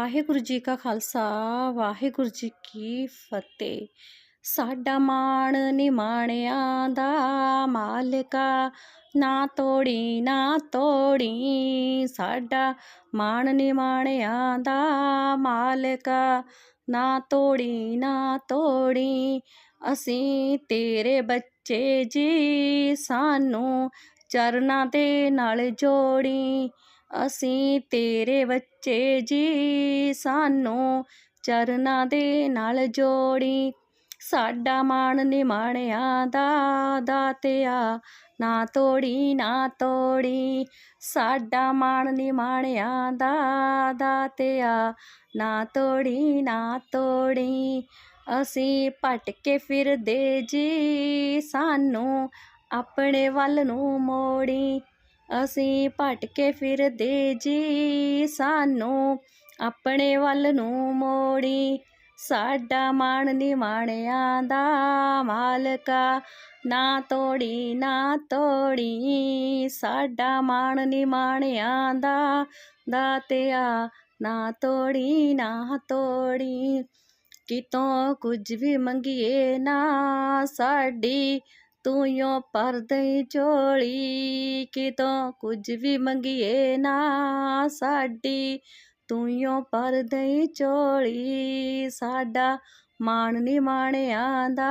ਵਾਹਿਗੁਰੂ ਜੀ ਕਾ ਖਾਲਸਾ, ਵਾਹਿਗੁਰੂ ਜੀ ਕੀ ਫਤਿਹ। ਸਾਡਾ ਮਾਣ ਨਿਮਾਣਿਆਂ ਦਾ ਮਾਲਕਾ ਨਾ ਤੋੜੀ ਨਾ ਤੋੜੀ। ਸਾਡਾ ਮਾਣ ਨਿਮਾਣਿਆਂ ਦਾ ਮਾਲਕਾ ਨਾ ਤੋੜੀ ਨਾ ਤੋੜੀ। ਅਸੀਂ ਤੇਰੇ ਬੱਚੇ ਜੀ, ਸਾਨੂੰ ਚਰਨਾਂ ਦੇ ਨਾਲ ਜੋੜੀ। ਅਸੀਂ ਤੇਰੇ ਬੱਚੇ ਜੀ, ਸਾਨੂੰ ਚਰਨਾਂ ਦੇ ਨਾਲ ਜੋੜੀ। ਸਾਡਾ ਮਾਣ ਨਿਮਾਣਿਆਂ ਦਾ, ਦਾਤਿਆ ਨਾ ਤੋੜੀ ਨਾ ਤੋੜੀ। ਸਾਡਾ ਮਾਣ ਨਿਮਾਣਿਆਂ ਦਾ, ਦਾਤਿਆ ਨਾ ਤੋੜੀ ਨਾ ਤੋੜੀ। ਅਸੀਂ ਭਟਕੇ ਫਿਰਦੇ ਜੀ, ਸਾਨੂੰ ਆਪਣੇ ਵੱਲ ਨੂੰ ਮੋੜੀ। ਅਸੀਂ ਭਟਕੇ ਫਿਰਦੇ ਜੀ। ਸਾਨੂੰ ਆਪਣੇ ਵੱਲ ਨੂੰ ਮੋੜੀ। ਸਾਡਾ ਮਾਣ ਨਿਮਾਣਿਆਂ ਦਾ ਮਾਲਕਾ ਨਾ ਤੋੜੀ ਨਾ ਤੋੜੀ। ਸਾਡਾ ਮਾਣ ਨਿਮਾਣਿਆਂ ਦਾ ਦਾਤਿਆ ਨਾ ਤੋੜੀ ਨਾ ਤੋੜੀ। ਕਿਤੋਂ ਕੁਝ ਵੀ ਮੰਗੀਏ ਨਾ ਸਾਡੀ ਤੂੰ ਯੋ ਪਰਦੇ ਝੋਲੀ, ਕਿਤੋਂ ਕੁਝ ਵੀ ਮੰਗੀਏ ਨਾ ਸਾਡੀ। ਤੂੰ ਯੋ ਪਰਦੇ ਝੋਲੀ, ਸਾਡਾ ਮਾਣ ਨਿਮਾਣਿਆਂ ਦਾ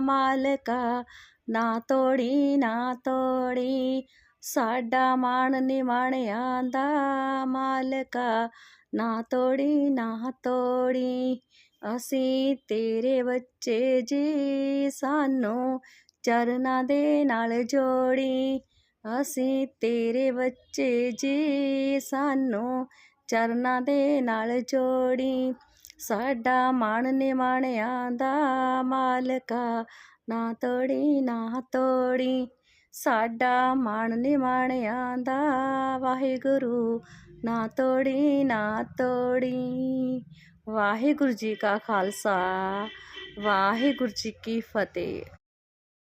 ਮਾਲਕਾ ਨਾ ਤੋੜੀ ਨਾ ਤੋੜੀ, ਸਾਡਾ ਮਾਣ ਨਿਮਾਣਿਆਂ ਦਾ ਮਾਲਕਾ ਨਾ ਤੋੜੀ ਨਾ ਤੋੜੀ, ਅਸੀਂ ਤੇਰੇ ਬੱਚੇ ਜੀ, ਸਾਨੂੰ ਚਰਨਾਂ ਦੇ ਨਾਲ ਜੋੜੀ। ਅਸੀਂ ਤੇਰੇ ਬੱਚੇ ਜੀ ਸਾਨੂੰ ਚਰਨਾਂ ਦੇ ਨਾਲ ਜੋੜੀ। ਸਾਡਾ ਮਾਣ ਨਿਮਾਣਿਆਂ ਦਾ ਮਾਲਕਾ ਨਾ ਤੋੜੀ ਨਾ ਤੋੜੀ। ਸਾਡਾ ਮਾਣ ਨਿਮਾਣਿਆਂ ਦਾ ਵਾਹਿਗੁਰੂ, ਨਾ ਤੋੜੀ ਨਾ ਤੋੜੀ। ਵਾਹਿਗੁਰੂ ਜੀ ਕਾ ਖਾਲਸਾ, ਵਾਹਿਗੁਰੂ ਜੀ ਕੀ ਫਤਿਹ।